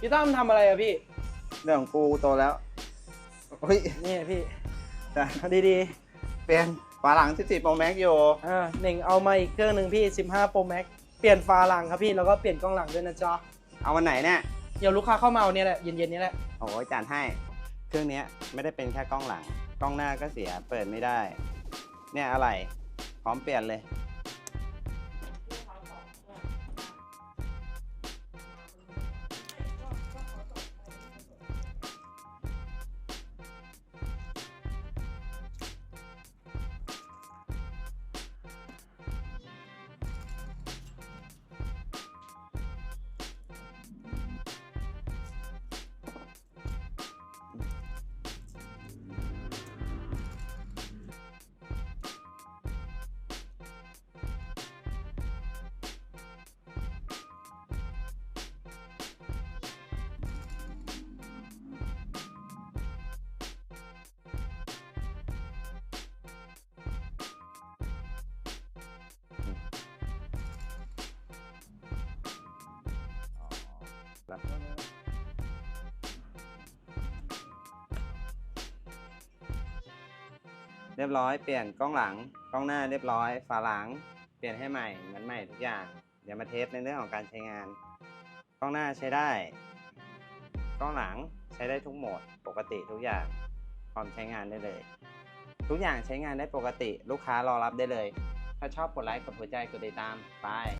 พี่ตั้มทำอะไรอะพี่ เรื่องของกูโตแล้วเฮ้ยนี่พี่แต่ดีดีเปลี่ยนฝาหลัง14 Pro Max อยู่ๆอ่าหนึ่งเอามาอีกเครื่องหนึ่งพี่ 15 Pro Max เปลี่ยนฝาหลังครับพี่ แล้วก็เปลี่ยนกล้องหลังด้วยนะจ๊ะ เอาวันไหนเนี่ยเดี๋ยวลูกค้าเข้ามาเอาเนี่ยแหละ เย็นๆนี้แหละ โอ้ยจานให้ เครื่องเนี้ยไม่ได้เป็นแค่กล้องหลัง กล้องหน้าก็เสียเปิดไม่ได้ เนี่ยอะไรพร้อมเปลี่ยนเลย เรียบร้อยเปลี่ยนกล้องหลังกล้องหน้าเรียบร้อย ฝาหลัง เปลี่ยนให้ใหม่เหมือนใหม่ทุกอย่าง เดี๋ยวมาเทสในเรื่องของการใช้งาน กล้องหน้าใช้ได้ กล้องหลังใช้ได้ทุกโหมดปกติทุกอย่างพร้อมใช้งานได้เลย ทุกอย่างใช้งานได้ปกติลูกค้ารอรับได้เลย ถ้าชอบกดไลค์กดหัวใจกดติดตามไป